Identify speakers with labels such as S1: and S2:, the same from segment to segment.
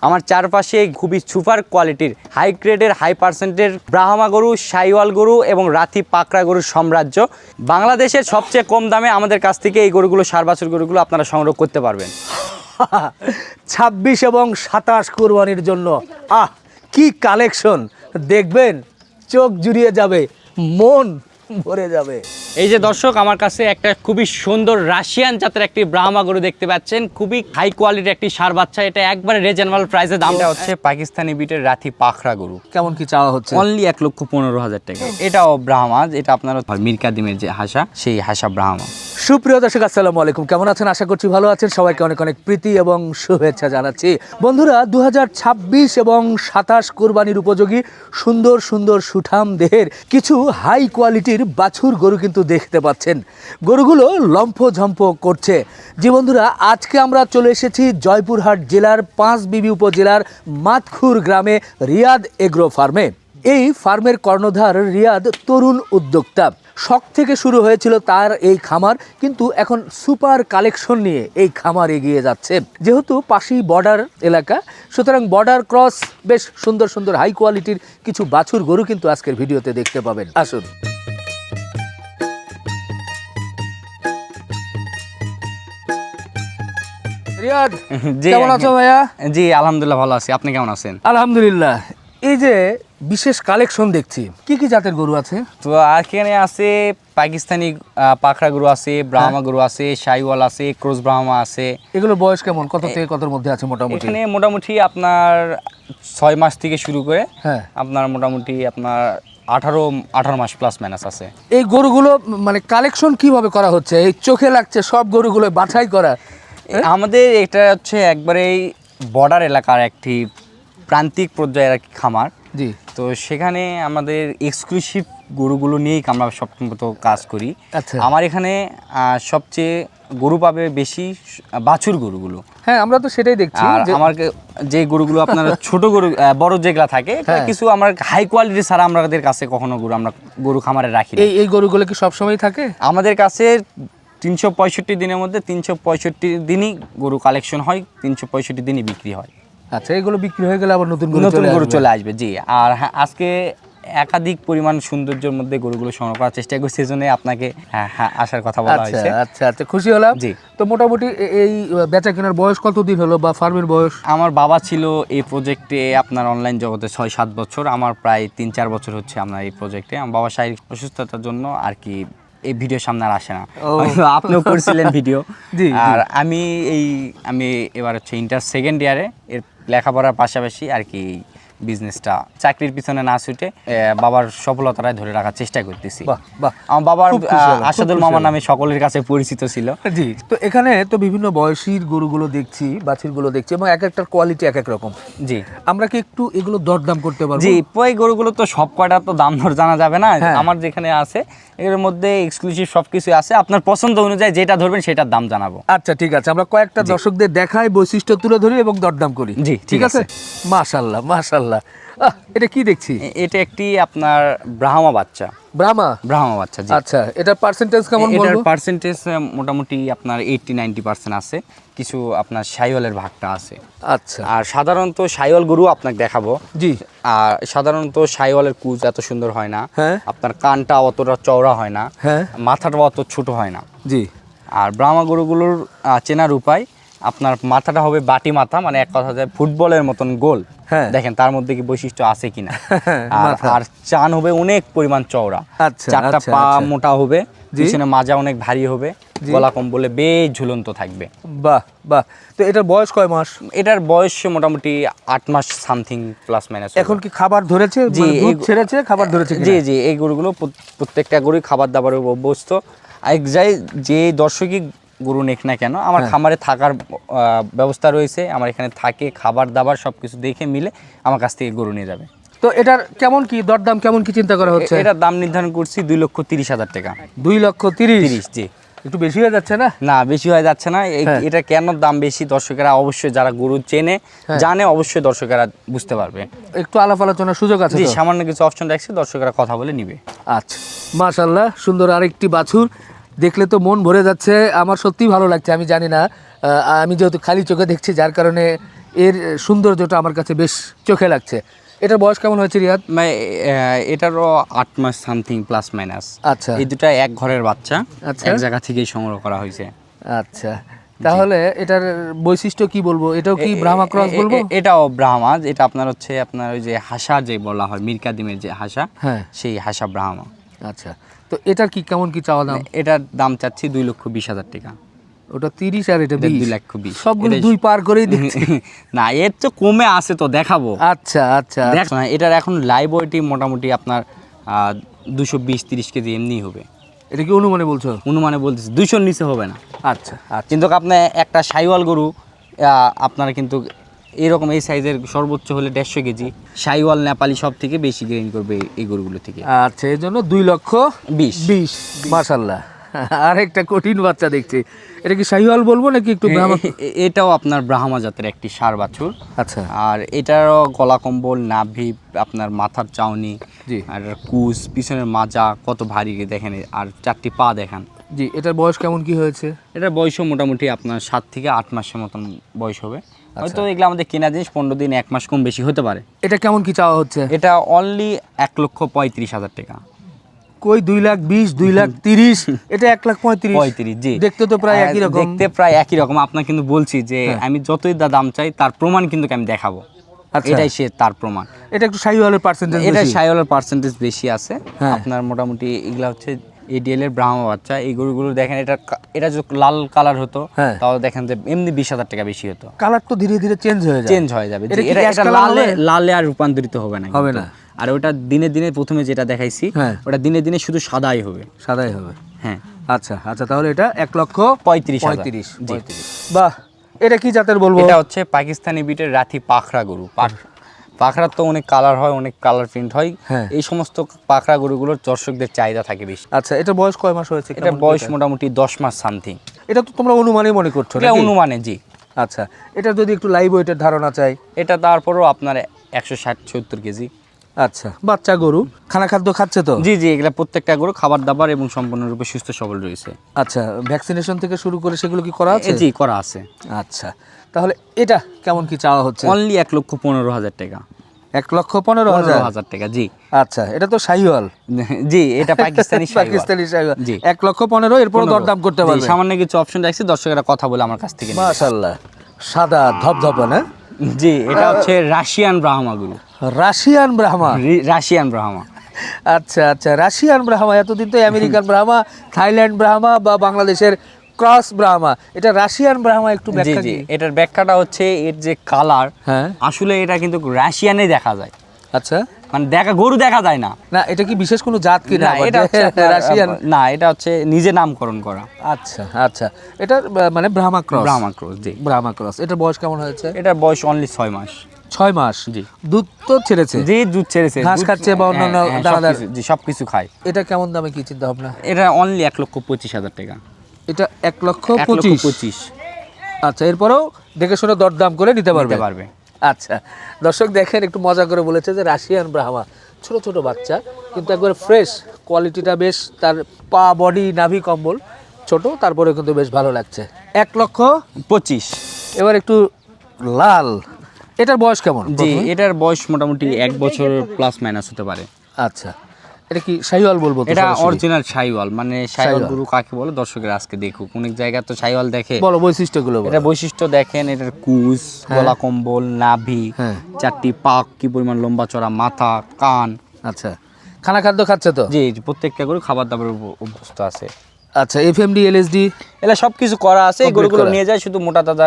S1: আমার চারপাশে খুবই সুপার কোয়ালিটির হাই গ্রেডের হাই পার্সেন্টের ব্রাহ্মা গরু, সাইওয়াল গরু এবং রাতি পাকড়া গরুর সাম্রাজ্য। বাংলাদেশের সবচেয়ে কম দামে আমাদের কাছ থেকে এই গরুগুলো, সার বাছুর গরুগুলো আপনারা সংগ্রহ করতে পারবেন।
S2: ছাব্বিশ এবং সাতাশ কোরবানির জন্য। আহ, কি কালেকশন! দেখবেন, চোখ জুড়িয়ে যাবে, মন ভরে যাবে।
S1: এই যে দর্শক আমার কাছে একটা খুবই সুন্দর রাশিয়ান জাতের একটি ব্রাহ্মা গরু দেখতে পাচ্ছেন। খুবই হাই কোয়ালিটির একটি সার বাচ্চা। এটা একবারে রিজনেবল প্রাইসে দামটা হচ্ছে পাকিস্তানি বিটের রাথি পাখরা গরু।
S2: কেমন কি চাওয়া হচ্ছে?
S1: অনলি এক লক্ষ পনেরো হাজার টাকা। এটাও ব্রাহ্মা এটা আপনার মিরকাদিমের যে হাসা সেই হাসা ব্রাহ্মা।
S2: সুপ্রিয় দর্শক আসসালামু আলাইকুম। কেমন আছেন? আশা করছি ভালো আছেন। সবাইকে অনেক অনেক প্রীতি এবং শুভেচ্ছা জানাচ্ছি। বন্ধুরা দু হাজার ছাব্বিশ এবং সাতাশ কোরবানির উপযোগী সুন্দর সুন্দর সুঠাম দেহের কিছু হাই কোয়ালিটির বাছুর গরু কিন্তু দেখতে পাচ্ছেন। গরুগুলো লম্ফ ঝম্প করছে। যে বন্ধুরা, আজকে আমরা চলে এসেছি জয়পুরহাট জেলার পাঁচ বিবি উপজেলার মাতখুর গ্রামে রিয়াদ এগ্রো ফার্মে। এই ফার্মের কর্ণধার রিয়াদ তরুণ উদ্যোক্তা। শখ থেকে শুরু হয়েছিল তার এই খামার, কিন্তু এখন সুপার কালেকশন নিয়ে এই খামার এগিয়ে যাচ্ছে। যেহেতু পাশেই বর্ডার এলাকা, সুতরাং বর্ডার ক্রস বেশ সুন্দর সুন্দর হাই কোয়ালিটির কিছু বাছুর গরু কিন্তু আজকের ভিডিওতে দেখতে পাবেন। আসুন। রিয়াদ কেমন আছো ভাইয়া?
S1: জি আলহামদুলিল্লাহ ভালো আছি। আপনি কেমন আছেন?
S2: আলহামদুলিল্লাহ। এই যে বিশেষ কালেকশন দেখছি কি কি জাতের গরু আছে?
S1: তো এখানে আছে পাকিস্তানি পাখরা গরু আছে ব্রাহ্মা গরু আছে সাইওয়াল আছে ব্রাহ্মা আছে।
S2: এগুলোর বয়স কেমন? কত থেকে কতর মধ্যে আছে মোটামুটি?
S1: এখানে মোটামুটি আপনার ছয় মাস থেকে শুরু করে
S2: হ্যাঁ।
S1: আপনার মোটামুটি আপনার আঠারো আঠারো মাস প্লাস ম্যানাস আছে।
S2: এই গরুগুলো মানে কালেকশন কীভাবে করা হচ্ছে? এই চোখে লাগছে সব গরুগুলো বাছাই করা।
S1: আমাদের এটা হচ্ছে একবারেই বর্ডার এলাকার একটি প্রান্তিক পর্যায়ের একটি খামার
S2: জি
S1: তো সেখানে আমাদের এক্সক্লুসিভ গরুগুলো নিয়েই আমরা সবসময় কাজ করি
S2: আচ্ছা।
S1: আমার এখানে সবচেয়ে গরু পাবে বেশি বাছুর গরুগুলো
S2: হ্যাঁ আমরা তো সেটাই দেখছি
S1: আর
S2: যে-
S1: আমার যে গরুগুলো আপনার ছোট গরু বড় যেগুলা থাকে
S2: হ্যাঁ।
S1: কিছু আমার হাই কোয়ালিটি ছাড়া আমাদের কাছে কখনো গরু আমরা গরু খামারে রাখি না।
S2: এই এই গরুগুলো কি সবসময় থাকে
S1: আমাদের কাছে তিনশো পঁয়ষট্টি দিনের মধ্যে তিনশো পঁয়ষট্টি দিনই গরু কালেকশন হয় তিনশো পঁয়ষট্টি দিনই বিক্রি হয়।
S2: আচ্ছা এগুলো বিক্রি হয়ে গেলে আবার নতুন গরু
S1: নতুন গরু। চলে আসবে জি। আর হ্যাঁ আজকে একাধিক পরিমাণ সৌন্দর্যের মধ্যে গরুগুলো সংগ্রহ করার চেষ্টা করছি সেজন্য আপনাকে হ্যাঁ হ্যাঁ আসার কথা বলা
S2: আচ্ছা
S1: হয়েছে।
S2: আচ্ছা আচ্ছা খুশি হলাম।
S1: জি।
S2: তো মোটামুটি এই বেচা কেনার বয়স কতদিন হলো বা ফার্মের বয়স?
S1: আমার বাবা ছিল এই প্রজেক্টে আপনার অনলাইন জগতে ছয় সাত বছর আমার প্রায় তিন চার বছর হচ্ছে আপনার এই প্রজেক্টে আমার বাবা শারীরিক অসুস্থতার জন্য আর কি এই ভিডিও সামনে আর আসে না। আপনিও করছিলেন ভিডিও। আর আমি এই আমি এবার হচ্ছে ইন্টার সেকেন্ড ইয়ারে এর লেখাপড়ার পাশাপাশি আর কি বিজনেসটা চাকরির পিছনে না ছুটে বাবার সফলতাটাই ধরে রাখার চেষ্টা করতেছি। আমার বাবার আসাদুল
S2: খুশি
S1: মামা নামে সকলের কাছে পরিচিত ছিল।
S2: জি তো এখানে তো বিভিন্ন বয়সীর গরুগুলো দেখছি বাছুরগুলো দেখছি এবং এক একটার কোয়ালিটি এক এক রকম।
S1: জি।
S2: আমরা কি একটু এগুলো দরদাম করতে পারব?
S1: জি পয় গরুগুলো তো সব কয়টা তো দাম দর জানা যাবে না
S2: হ্যাঁ।
S1: আমার যেখানে আছে এর মধ্যে এক্সক্লুসিভ সব কিছু আছে আপনার পছন্দ অনুযায়ী যেটা ধরবেন সেটার দাম জানাব।
S2: আচ্ছা ঠিক আছে আমরা কয়েকটা দর্শকদের দেখাই বৈশিষ্ট্য তুলে ধরি এবং দরদাম করি।
S1: জি,
S2: ঠিক
S1: ঠিক
S2: আছে। মাশাল্লাহ মাশাল্লাহ। আহ, এটা কি দেখছি
S1: এটা একটি আপনার ব্রাহ্মা বাচ্চা।
S2: ব্রাহ্মা?
S1: ব্রাহ্মা বাচ্চা
S2: আচ্ছা এটার পার্সেন্টেজ কেমন
S1: এটার
S2: বলব?
S1: পার্সেন্টেজ মোটামুটি আপনার এইটটি নাইনটি পার্সেন্ট আছে। কিছু আপনার সাইওয়ালের ভাগটা আছে।
S2: আচ্ছা।
S1: আর সাধারণত সাইওয়াল গরু আপনাকে দেখাবো।
S2: জি।
S1: আর সাধারণত সাইওয়ালের কুচ এত সুন্দর হয় না।
S2: হ্যাঁ।
S1: আপনার কানটা অতটা চওড়া হয় না।
S2: হ্যাঁ।
S1: মাথাটা অত ছোট হয় না।
S2: জি।
S1: আর ব্রাহ্মা গরুগুলোর চেনার উপায় আপনার মাথাটা হবে বাটি মাথা মানে এক কথা যায় ফুটবলের মতন গোল।
S2: হ্যাঁ।
S1: দেখেন তার মধ্যে কি বৈশিষ্ট্য আছে কিনা? আর আর চান হবে অনেক পরিমাণ চওড়া।
S2: আচ্ছা,
S1: চারটা
S2: আচ্ছা,
S1: পা
S2: আচ্ছা।
S1: মোটা হবে পিছনে মাজা অনেক ভারী হবে। গলা কম্বলে বেশ ঝুলন্ত থাকবে।
S2: বাহ বাহ। তো এটার বয়স কয় মাস?
S1: এটার বয়স মোটামুটি আট মাস সামথিং প্লাস মাইনাস
S2: এখন কি খাবার ধরেছে?
S1: জি,
S2: মানে ছেড়েছে খাবার ধরেছে
S1: জি জি এই গরুগুলো প্রত- প্রত্যেকটা গরুই খাবার দাবারের উপর অভ্যস্ত এক যাই যে দর্শকই গরু নেক না কেন আমার
S2: হ্যাঁ।
S1: খামারে থাকার ব্যবস্থা রয়েছে আমার এখানে থাকে খাবার দাবার সব কিছু দেখে মিলে আমার কাছ থেকে গরু নিয়ে যাবে।
S2: তো এটার কেমন কি দরদাম কেমন কি চিন্তা করা হচ্ছে?
S1: এটার দাম নির্ধারণ করছি দুই লক্ষ তিরিশ হাজার টাকা।
S2: দুই লক্ষ তিরিশ?
S1: জি।
S2: একটু বেশি হয়ে যাচ্ছে না?
S1: না বেশি হয়ে যাচ্ছে না।
S2: হ্যাঁ।
S1: এটা কেন দাম বেশি দর্শকেরা অবশ্যই যারা গরু চেনে
S2: হ্যাঁ।
S1: জানে অবশ্যই দর্শকেরা বুঝতে পারবে।
S2: একটু আলাপ আলোচনার সুযোগ আছে
S1: সামান্য কিছু অপশন রাখছি দর্শকেরা কথা বলে নিবে।
S2: আচ্ছা। মাশাল্লাহ সুন্দর আরেকটি বাছুর। দেখলে তো মন ভরে যাচ্ছে। আমার সত্যি ভালো লাগছে আমি জানি না। আমি যেহেতু খালি চোখে দেখছি যার কারণে এর সৌন্দর্যটা আমার কাছে বেশ চোখে লাগছে। এটার বয়স কেমন হয়েছে রিয়াদ?
S1: মানে এটারও আট মাস সামথিং প্লাস মাইনাস।
S2: আচ্ছা।
S1: এই দুটা এক ঘরের বাচ্চা
S2: আচ্ছা।
S1: এক জায়গা থেকেই সংগ্রহ করা হয়েছে।
S2: আচ্ছা। তাহলে এটার বৈশিষ্ট্য কি বলব? এটাও কি ব্রাহ্মা ক্রস বলব?
S1: এটাও ব্রাহ্মা এটা আপনার হচ্ছে আপনার ওই যে হাসা যে বলা হয় মিরকাদিমের যে হাসা
S2: হ্যাঁ।
S1: সেই হাসা ব্রাহ্মা।
S2: আচ্ছা। তো এটার কি কেমন কি চাওয়া দাম?
S1: এটার দাম চাচ্ছি দুই লক্ষ বিশ হাজার টাকা।
S2: ওটা তিরিশ আর এটা
S1: দুই লক্ষ বিশ।
S2: সবগুলো দুই পার করেই দিচ্ছি।
S1: না এর তো কমে আছে তো দেখাবো।
S2: আচ্ছা আচ্ছা
S1: দেখ না এটার এখন লাইভ মোটামুটি আপনার দুশো বিশ তিরিশ কেজি এমনি হবে।
S2: এটা কি অনুমানে বলছো?
S1: অনুমানে বলতেছি দুশোর নিচে হবে না।
S2: আচ্ছা আচ্ছা।
S1: কিন্তু আপনার একটা সাইওয়াল গরু আপনার কিন্তু এরকম এই সাইজের সর্বোচ্চ হলে দেড়শো কেজি। সাইওয়াল নেপালি সব থেকে বেশি গেইন করবে এই- গরুগুলো থেকে।
S2: আচ্ছা এই জন্য দুই লক্ষ
S1: বিশ।
S2: বিশ মাসাল্লাহ আর একটা কঠিন বাচ্চা দেখছি। এটা কি শাহিওয়াল বলব নাকি একটু
S1: এটাও আপনার ব্রাহ্মা জাতের একটি সার বাছুর।
S2: আচ্ছা।
S1: আর এটারও গলা কম্বল নাভি আপনার মাথার চাউনি
S2: জি।
S1: আর কুচ পিছনের মাজা কত ভারী দেখেন আর চারটি পা দেখান।
S2: জি এটার বয়স কেমন কি হয়েছে?
S1: এটার বয়সও মোটামুটি আপনার সাত থেকে আট মাসের মতন বয়স হবে। হয়তো এগুলো আমাদের কেনা জিনিস পনেরো দিন এক মাস কম বেশি হতে পারে।
S2: এটা কেমন কি চাওয়া হচ্ছে?
S1: এটা অনলি এক লক্ষ পঁয়ত্রিশ হাজার টাকা।
S2: কই দুই লাখ বিশ দুই লাখ তিরিশ? এটা এক লাখ পঁয়ত্রিশ।
S1: পঁয়ত্রিশ জি।
S2: দেখতে তো প্রায় একই রকম।
S1: দেখতে প্রায় একই রকম। আপনার কিন্তু বলছি যে
S2: হ্যাঁ।
S1: আমি যতই দাম চাই তার প্রমাণ কিন্তু আমি দেখাবো।
S2: আচ্ছা।
S1: এটাই সে তার প্রমাণ।
S2: এটা একটু শাহিওয়ালের পার্সেন্টেজ
S1: এটা সাইওয়ালের পার্সেন্টেজ বেশি আছে।
S2: হ্যাঁ।
S1: আপনার মোটামুটি এগুলা হচ্ছে এডিএল এর ব্রাহ্মা বাচ্চা এই গরুগুলো দেখেন এটা এটা যদি লাল কালার হতো
S2: হ্যাঁ।
S1: তাও দেখেন যে এমনি বিশ হাজার টাকা বেশি হতো
S2: কালার তো ধীরে ধীরে চেঞ্জ হয়ে যায়
S1: চেঞ্জ হয়ে যাবে
S2: এটা color
S1: লালে লালে আর রূপান্তরিত হবে না
S2: হবে না।
S1: আর ওটা দিনে দিনে প্রথমে যেটা দেখাইছি
S2: হ্যাঁ।
S1: ওটা দিনে দিনে শুধু সাদাই হবে
S2: সাদাই হবে
S1: হ্যাঁ
S2: আচ্ছা আচ্ছা তাহলে এটা এক লক্ষ
S1: পঁয়ত্রিশ।
S2: পঁয়ত্রিশ। পঁয়ত্রিশ বাহ এটা কি জাতের বলব
S1: এটা হচ্ছে পাকিস্তানি বিটের রাথি পাখরা গরু পাখ- পাখরার তো অনেক কালার হয় অনেক কালার প্রিন্ট হয়।
S2: হ্যাঁ।
S1: এই সমস্ত পাখরা গরুগুলোর দর্শকদের চাহিদা থাকে বেশি।
S2: আচ্ছা এটা বয়স কয় মাস হয়েছে?
S1: এটা বয়স মোটামুটি দশ মাস সামথিং
S2: এটা তো তোমরা অনুমানই মনে করছ
S1: এটা অনুমানে জি।
S2: আচ্ছা এটা যদি একটু লাইভ ওয়েটের ধারণা চাই।
S1: এটা তারপরেও আপনার একশো ষাট সত্তর কেজি।
S2: আচ্ছা। বাচ্চা গরু খানা খাদ্য খাচ্ছে তো?
S1: জি জি এগুলা প্রত্যেকটা গরু খাবার দাবার এবং সম্পূর্ণরূপে সুস্থ সবল রয়েছে।
S2: আচ্ছা ভ্যাকসিনেশন থেকে শুরু করে সেগুলো কি করা আছে?
S1: জি করা আছে।
S2: আচ্ছা তাহলে এটা কেমন কি চাওয়া হচ্ছে?
S1: অনলি এক লক্ষ পনেরো হাজার টাকা।
S2: এক লক্ষ পনেরো হাজার?
S1: হাজার টাকা জি।
S2: আচ্ছা এটা তো শাহিওয়াল
S1: জি এটা পাকিস্তানি
S2: পাকিস্তানি শাহিওয়াল
S1: জি।
S2: এক লক্ষ পনেরো এরপর। দরদাম করতে পারবে।
S1: সামান্য কিছু অপশন রাখছি দর্শকেরা কথা বলে আমার কাছ থেকে।
S2: মাশাল্লাহ সাদা ধপধপা না?
S1: জি এটা হচ্ছে রাশিয়ান ব্রাহ্মা গরু
S2: রাশিয়ান ব্রাহ্মা?
S1: রাশিয়ান ব্রাহ্মা।
S2: আচ্ছা আচ্ছা রাশিয়ান ব্রাহ্মা এতদিন তো আমেরিকান ব্রাহ্মা থাইল্যান্ড ব্রাহ্মা বা বাংলাদেশের ক্রস ব্রাহ্মা। এটা রাশিয়ান ব্রাহ্মা একটু ব্যাখ্যা
S1: জি এটার ব্যাখ্যাটা হচ্ছে এর যে কালার
S2: হ্যাঁ।
S1: আসলে এটা কিন্তু রাশিয়ানে দেখা যায়।
S2: আচ্ছা।
S1: মানে দেখা গরু দেখা যায় না।
S2: না এটা কি বিশেষ কোনো জাত কি না
S1: এটা
S2: রাশিয়ান
S1: না এটা হচ্ছে নিজে নামকরণ করা।
S2: আচ্ছা আচ্ছা। এটা মানে ব্রাহ্মা ক্রস
S1: ব্রাহ্মা ক্রস জি।
S2: ব্রাহ্মা ক্রস এটার বয়স কেমন হয়েছে?
S1: এটার বয়স অনলি ছয় মাস।
S2: ছয় মাস?
S1: জি।
S2: দুধ তো ছেড়েছে?
S1: জি দুধ ছেড়েছে।
S2: ঘাস খাচ্ছে বা অন্যান্য
S1: হ্যাঁ, হ্যাঁ,
S2: দানাদার-
S1: সবকিছু- জি সবকিছু খায়।
S2: এটা কেমন দামে কি চিন্তা ভাবনা?
S1: এটা অনলি এক লক্ষ পঁচিশ হাজার টাকা।
S2: এটা এক লক্ষ পঁচিশ?
S1: পঁচিশ।
S2: আচ্ছা এরপরেও দেখে শুনে দরদাম করে নিতে পারবে।
S1: পারবে।
S2: আচ্ছা দর্শক দেখেন একটু মজা করে বলেছে যে রাশিয়ান ব্রাহ্মা ছোট ছোট বাচ্চা কিন্তু একবার ফ্রেশ কোয়ালিটিটা বেশ তার পা বডি নাভি কম্বল ছোট তারপরে কিন্তু বেশ ভালো লাগছে। এক লক্ষ
S1: পঁচিশ।
S2: এবার একটু লাল এটার বয়স কেমন?
S1: জি এটার বয়স মোটামুটি এক বছর প্লাস মাইনাস হতে পারে।
S2: আচ্ছা। এটা কি শাহিওয়াল বলব
S1: এটা অরিজিনাল সাইওয়াল মানে। গরু কাকে বলে? দর্শকের আজকে দেখুক। অনেক জায়গায় তো সাইওয়াল দেখে।
S2: বলো বৈশিষ্ট্যগুলো।
S1: এটা বৈশিষ্ট্য দেখেন এটার কুচ গলা কম্বল নাভি
S2: হ্যাঁ।
S1: চারটি পাক কি পরিমাণ লম্বা চড়া মাথা কান।
S2: আচ্ছা। খানা খাদ্য খাচ্ছে তো?
S1: জি জি, প্রত্যেকটা গরু খাবার দাবার অভ্যস্ত আছে।
S2: আচ্ছা এফএমডি এলএসডি
S1: এলা সব কিছু করা আছে এই গরুগুলো নিয়ে যায় শুধু মোটা তাজা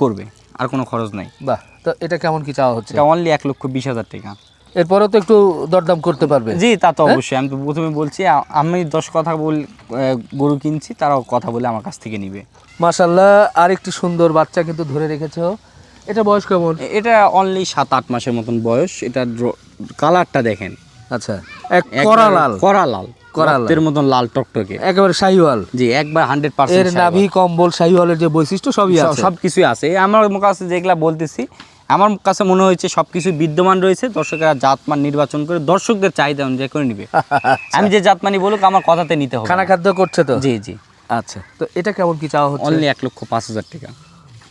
S1: করবে। আর কোনো খরচ নাই।
S2: বাহ তো এটা কেমন কি চাওয়া হচ্ছে?
S1: এটা অনলি এক লক্ষ বিশ হাজার টাকা।
S2: এরপরেও তো একটু দরদাম করতে পারবে।
S1: জি তা
S2: হ্যাঁ?
S1: তো অবশ্যই। আমি তো প্রথমে বলছি আমি দশ কথা বল গরু কিনছি তারাও কথা বলে আমার কাছ থেকে নিবে।
S2: মাশাল্লাহ আরেকটি সুন্দর বাচ্চা কিন্তু ধরে রেখেছো। এটা বয়স কেমন?
S1: এটা অনলি সাত আট মাসের মতন বয়স। এটা কালারটা দেখেন।
S2: আচ্ছা এক করা লাল।
S1: করা লাল।
S2: কড়া লাল।
S1: মতন লাল টকটকে।
S2: একেবারে শাহিওয়াল।
S1: জি একবার হান্ড্রেড
S2: এর
S1: পার্সেন্ট
S2: নাভি কম্বল শাহিওয়ালের যে বৈশিষ্ট্য সবই আছে।
S1: সব কিছুই আছে আমার কাছে যেগুলা বলতেছি আমার কাছে মনে হয়েছে সব কিছু বিদ্যমান রয়েছে দর্শকেরা জাতমান নির্বাচন করে দর্শকদের চাহিদা অনুযায়ী করে নিবে। আমি যে জাতমানি বলুক আমার কথাতে নিতে হবে।
S2: খানা খাদ্য করছে তো?
S1: জি জি।
S2: আচ্ছা। তো এটা কেমন কি চাওয়া হচ্ছে?
S1: অনলি এক লক্ষ পাঁচ হাজার টাকা।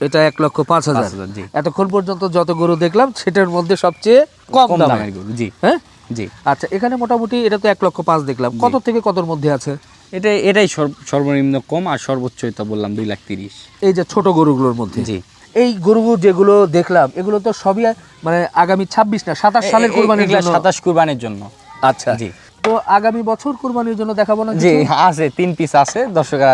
S2: এটা এক লক্ষ পাঁচ হাজার।
S1: জি।
S2: এতক্ষণ পর্যন্ত যত গরু দেখলাম সেটার মধ্যে সবচেয়ে কম দামের
S1: গরু জি।
S2: হ্যাঁ?
S1: জি।
S2: আচ্ছা এখানে মোটামুটি এটা তো এক লক্ষ পাঁচ দেখলাম। কত থেকে কতর মধ্যে আছে?
S1: এটা এটাই সর্বনিম্ন কম আর সর্বোচ্চ এটা বললাম দুই লাখ তিরিশ।
S2: এই যে ছোট গরুগুলোর মধ্যে।
S1: জি।
S2: এই গরু যেগুলো দেখলাম এগুলো তো সবই মানে আগামী ছাব্বিশ না সাতাশ সালের কোরবানির জন্য।
S1: সাতাশ কুরবানির জন্য।
S2: আচ্ছা।
S1: জি।
S2: তো আগামী বছর কোরবানির জন্য দেখাবো না
S1: জি আছে তিন পিস আছে দর্শকরা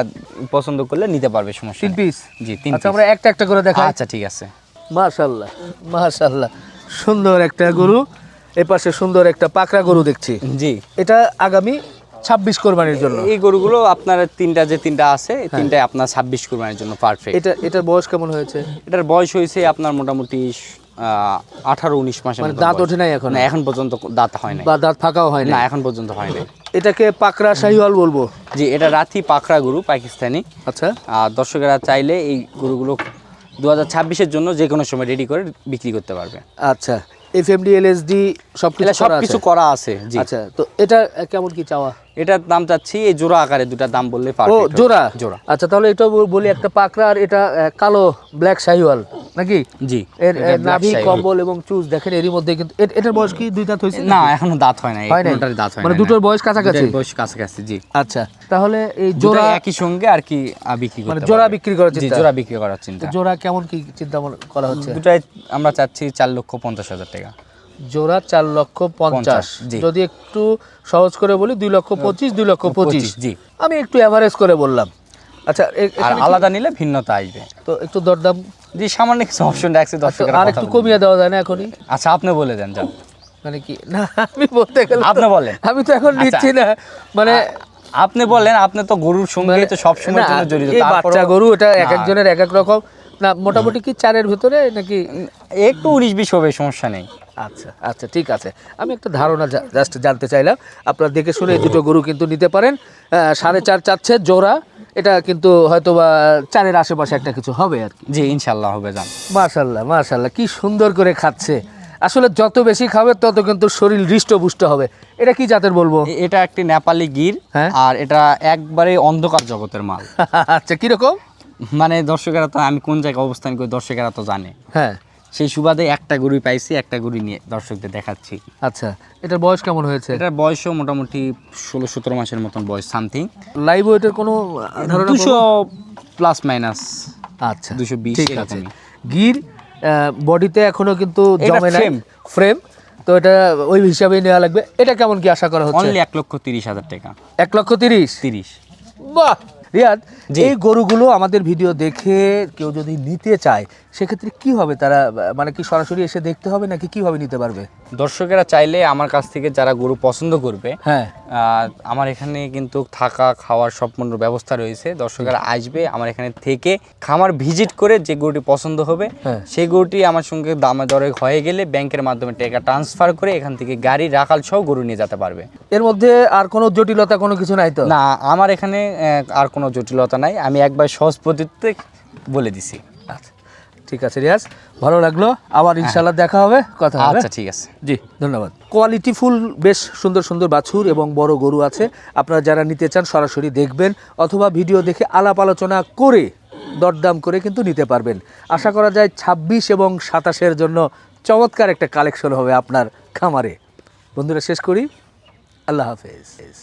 S1: পছন্দ করলে নিতে পারবে সমস্যা
S2: তিন পিস
S1: জি তিন
S2: আচ্ছা
S1: পিস
S2: আমরা একটা একটা করে দেখাই।
S1: আচ্ছা ঠিক আছে।
S2: মাশাল্লাহ মাশাল্লাহ সুন্দর একটা গরু। এ পাশে সুন্দর একটা পাকড়া গরু দেখছি।
S1: জি।
S2: এটা আগামী ছাব্বিশ কোরবানির জন্য।
S1: এই গরুগুলো আপনার তিনটা যে তিনটা আছে এই তিনটাই আপনার ছাব্বিশ কুরবানির জন্য পারফেক্ট
S2: এটা এটার বয়স কেমন হয়েছে?
S1: এটার বয়স হয়েছে আপনার মোটামুটি আঠারো উনিশ মাসের
S2: মানে দাঁত ওঠে নাই এখন?
S1: না এখন পর্যন্ত দাঁত হয় নাই।
S2: বা দাঁত ফাঁকাও হয়
S1: না
S2: না
S1: এখন পর্যন্ত হয় নাই।
S2: এটাকে পাকড়া শাহিওয়াল বলব?
S1: জি এটা রাথি পাকড়া গরু পাকিস্তানি।
S2: আচ্ছা।
S1: আর দর্শকেরা চাইলে এই গরুগুলো দু হাজার ছাব্বিশের জন্য যে কোনো সময় রেডি করে বিক্রি করতে পারবে।
S2: আচ্ছা। F M D L S D সব কিছু
S1: সব কিছু করা আছে জি।
S2: আচ্ছা তো এটা কেমন কি চাওয়া?
S1: এটার দাম চাচ্ছি এই জোড়া আকারে দুটা দাম বললে
S2: ও জোড়া?
S1: জোড়া।
S2: আচ্ছা তাহলে এটা বলি একটা পাকড়া আর এটা কালো ব্ল্যাক শাহিওয়াল নাকি?
S1: জি।
S2: এর নাভি কম্বল এবং চুজ দেখেন এরই মধ্যে কিন্তু এটার বয়স কি? দুই দাঁত হয়েছে
S1: না এখনও দাঁত হয় না
S2: হয় নাই?
S1: দাঁত হয়
S2: মানে দুটোর বয়স কাছাকাছি?
S1: বয়স কাছাকাছি জি।
S2: আচ্ছা তাহলে এই
S1: জোড়া একই সঙ্গে আর কি বিক্রি করতে
S2: মানে জোড়া বিক্রি করার চিন্তা?
S1: জোড়া বিক্রি করার চিন্তা।
S2: জোড়া কেমন কি চিন্তা করা হচ্ছে?
S1: দুটাই আমরা চাচ্ছি চার লক্ষ পঞ্চাশ হাজার টাকা।
S2: জোড়া চার লক্ষ পঞ্চাশ। যদি একটু সহজ করে বলি দুই লক্ষ পঁচিশ দুই লক্ষ পঁচিশ
S1: জি।
S2: আমি একটু অ্যাভারেজ করে বললাম। আচ্ছা
S1: আর আলাদা নিলে ভিন্নতা আসবে।
S2: তো একটু দরদাম
S1: জি সামান্য কিছু অপশন রাখছে দর্শকেরা
S2: আর একটু কমিয়ে দেওয়া যায় না এখনই?
S1: আচ্ছা আপনি বলে দেন যান।
S2: মানে কি? না আমি বলতে গেলে
S1: আপনি বলেন।
S2: আমি তো এখন
S1: আচ্ছা।
S2: নিচ্ছি না। মানে
S1: আপনি বলেন আপনি তো গরুর সঙ্গে তো সব সময় জন্য জড়িত
S2: বাচ্চা গরু এটা এক একজনের এক এক রকম। না মোটামুটি কি চারের ভিতরে নাকি
S1: একটু উনিশ বিশ হবে সমস্যা নেই।
S2: আচ্ছা আচ্ছা ঠিক আছে। আমি একটা ধারণা জাস্ট জানতে চাইলাম। আপনারা দেখে শুনে দুটো গরু কিন্তু নিতে পারেন। সাড়ে চার চাচ্ছে জোড়া। এটা কিন্তু হয়তো বা চারের আশেপাশে একটা কিছু হবে আর কি।
S1: জি ইনশাল্লাহ হবে যান
S2: মাশাল্লাহ মাশাল্লাহ কি সুন্দর করে খাচ্ছে। আসলে যত বেশি খাবে তত কিন্তু শরীর হৃষ্টপুষ্ট হবে। এটা কি জাতের বলব?
S1: এটা একটি নেপালি গির
S2: হ্যাঁ।
S1: আর এটা একবারে অন্ধকার জগতের মাল।
S2: আচ্ছা কীরকম?
S1: মানে দর্শকেরা তো আমি কোন জায়গায় অবস্থান করি দর্শকেরা তো জানে।
S2: হ্যাঁ।
S1: সেই সুবাদে একটা গরুই পাইছি একটা গরু নিয়ে দর্শকদের দেখাচ্ছি।
S2: আচ্ছা এটার বয়স কেমন হয়েছে?
S1: এটার বয়সও মোটামুটি ষোলো সতেরো মাসের মতন বয়স সামথিং।
S2: লাইভ ওয়েটের কোনো
S1: দুশো প্লাস মাইনাস।
S2: আচ্ছা
S1: 220
S2: ঠিক আছে। গির বডিতে এখনও কিন্তু জমে নাই। ফ্রেম তো এটা ওই হিসাবেই নেওয়া লাগবে। এটা কেমন কি আশা করা হচ্ছে?
S1: অনলি এক লক্ষ তিরিশ হাজার টাকা।
S2: এক লক্ষ তিরিশ?
S1: তিরিশ।
S2: বাহ! রিয়াদ। এই গরুগুলো আমাদের ভিডিও দেখে কেউ যদি নিতে চায় সেক্ষেত্রে কি হবে? তারা মানে কি সরাসরি এসে দেখতে হবে নাকি কীভাবে নিতে পারবে?
S1: দর্শকেরা চাইলে আমার কাছ থেকে যারা গরু পছন্দ করবে
S2: হ্যাঁ।
S1: আমার এখানে কিন্তু থাকা খাওয়ার সম্পূর্ণ ব্যবস্থা রয়েছে। দর্শকেরা আসবে আমার এখানে থেকে খামার ভিজিট করে যে গরুটি পছন্দ হবে
S2: হ্যাঁ।
S1: সেই গরুটি আমার সঙ্গে দামে দরে হয়ে গেলে ব্যাংকের মাধ্যমে টাকা ট্রান্সফার করে এখান থেকে গাড়ি রাখাল সহ গরু নিয়ে যেতে পারবে।
S2: এর মধ্যে আর কোনো জটিলতা কোনো কিছু নাই তো?
S1: না আমার এখানে আর কোনো জটিলতা নাই। আমি একবার সহজ পদ্ধতিতে বলে দিছি।
S2: আচ্ছা। ঠিক আছে রিয়াজ। ভালো লাগল। আবার ইনশাল্লাহ দেখা হবে কথা হবে।
S1: আচ্ছা ঠিক আছে।
S2: জি ধন্যবাদ। কোয়ালিটি ফুল বেশ সুন্দর সুন্দর বাছুর এবং বড় গরু আছে। আপনারা যারা নিতে চান সরাসরি দেখবেন অথবা ভিডিও দেখে আলাপ আলোচনা করে দরদাম করে কিন্তু নিতে পারবেন। আশা করা যায় ছাব্বিশ এবং সাতাশের জন্য চমৎকার একটা কালেকশন হবে আপনার খামারে। বন্ধুরা শেষ করি। আল্লাহ হাফেজ।